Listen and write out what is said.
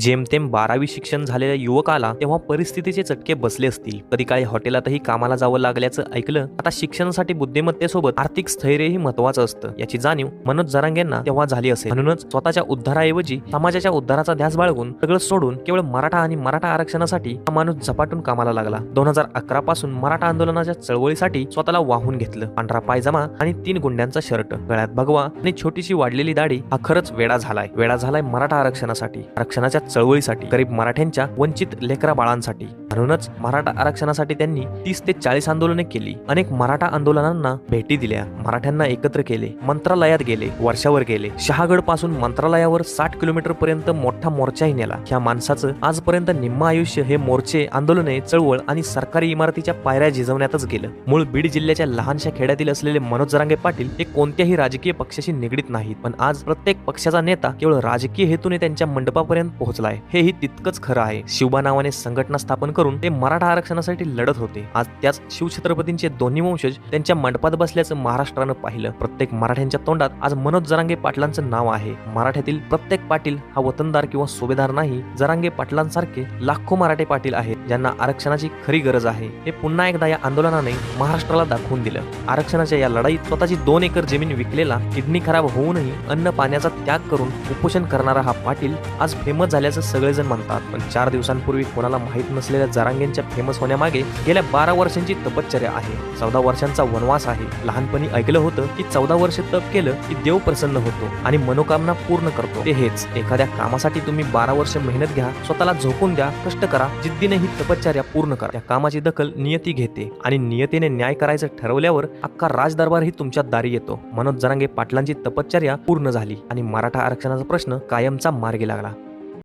जेमतेम बारावी शिक्षण झालेल्या युवकाला तेव्हा परिस्थितीचे चटके बसले असतील. कधी काळी हॉटेलातही कामाला जावं लागल्याचं ऐकलं आता शिक्षणासाठी बुद्धिमत्तेसोबत आर्थिक स्थैर्यही महत्वाचं असतं. याची जाणीव मनोज जरांगेंना तेव्हा झाली असेल. म्हणूनच स्वतःच्या उद्धाराऐवजी समाजाच्या उद्धाराचा ध्यास बाळगून सगळं सोडून केवळ मराठा आणि मराठा आरक्षणासाठी हा माणूस झपाटून कामाला लागला. दोन हजार अकरा पासून मराठा आंदोलनाच्या चळवळीसाठी स्वतःला वाहून घेतलं. पांढरा पायजमा आणि तीन गुंड्यांचा शर्ट गळ्यात भगवा आणि छोटीशी वाढलेली दाढी हा खरंच वेडा झालाय. वेडा झालाय मराठा आरक्षणासाठी. आरक्षणाच्या चळवळीसाठी गरीब मराठ्यांच्या वंचित लेकरा बाळांसाठी म्हणूनच मराठा आरक्षणासाठी त्यांनी तीस ते चाळीस आंदोलने केली. अनेक मराठा आंदोलनांना भेटी दिल्या. मराठ्यांना एकत्र केले. मंत्रालयात गेले. वर्षावर गेले. शहागडपासून मंत्रालयावर साठ किलोमीटर पर्यंत मोठा मोर्चाही नेला. ह्या माणसाचं आजपर्यंत निम्म आयुष्य हे मोर्चे आंदोलने चळवळ आणि सरकारी इमारतीच्या पायऱ्या झिजवण्यातच गेलं. मूळ बीड जिल्ह्याच्या लहानशा खेड्यातील असलेले मनोज जरांगे पाटील हे कोणत्याही राजकीय पक्षाशी निगडीत नाहीत. पण आज प्रत्येक पक्षाचा नेता केवळ राजकीय हेतूने त्यांच्या मंडपापर्यंत पोहोचलाय. हेही तितकंच खरं आहे. शिवबा नावाने संघटना स्थापन करून ते मराठा आरक्षणासाठी लढत होते. आज त्याच शिवछत्रपतींचे दोन्ही वंशज त्यांच्या मंडपात बसल्याचं महाराष्ट्रानं पाहिलं. प्रत्येक मराठ्यांच्या तोंडात आज मनोज जरांगे पाटलांचं नाव आहे. मराठ्यातील प्रत्येक पाटील हा वतनदार किंवा सुभेदार नाही जरांगे पाटलांसारखे लाखो मराठे पाटील आहेत ज्यांना आरक्षणाची खरी गरज आहे. हे पुन्हा एकदा या आंदोलनाने महाराष्ट्राला दाखवून दिलं. आरक्षणाच्या या लढाईत स्वतःची दोन एकर जमीन विकलेला किडनी खराब होऊनही अन्न पाण्याचा त्याग करून उपोषण करणारा हा पाटील आज फेमस झाल्याचं सगळेजण म्हणतात. पण चार दिवसांपूर्वी कोणाला माहीत नसलेल्या जरांगेंच्या फेमस होण्यामागे गेल्या बारा वर्षांची तपश्चर्या आहे. चौदा वर्षांचा वनवास आहे. लहानपणी ऐकलं होतं की चौदा वर्ष तप केलं की देव प्रसन्न होतो आणि मनोकामना पूर्ण करतो. ते हेच. एखाद्या कामासाठी तुम्ही बारा वर्ष मेहनत घ्या स्वतःला झोपून द्या कष्ट करा जिद्दीने ही तपश्चर्या पूर्ण करा. त्या कामाची दखल नियती घेते आणि नियतीने न्याय करायचं ठरवल्यावर अख्खा राजदरबारही तुमच्या दारी येतो. मनोज जरांगे पाटलांची तपश्चर्या पूर्ण झाली आणि मराठा आरक्षणाचा प्रश्न कायमचा मार्गी लागला.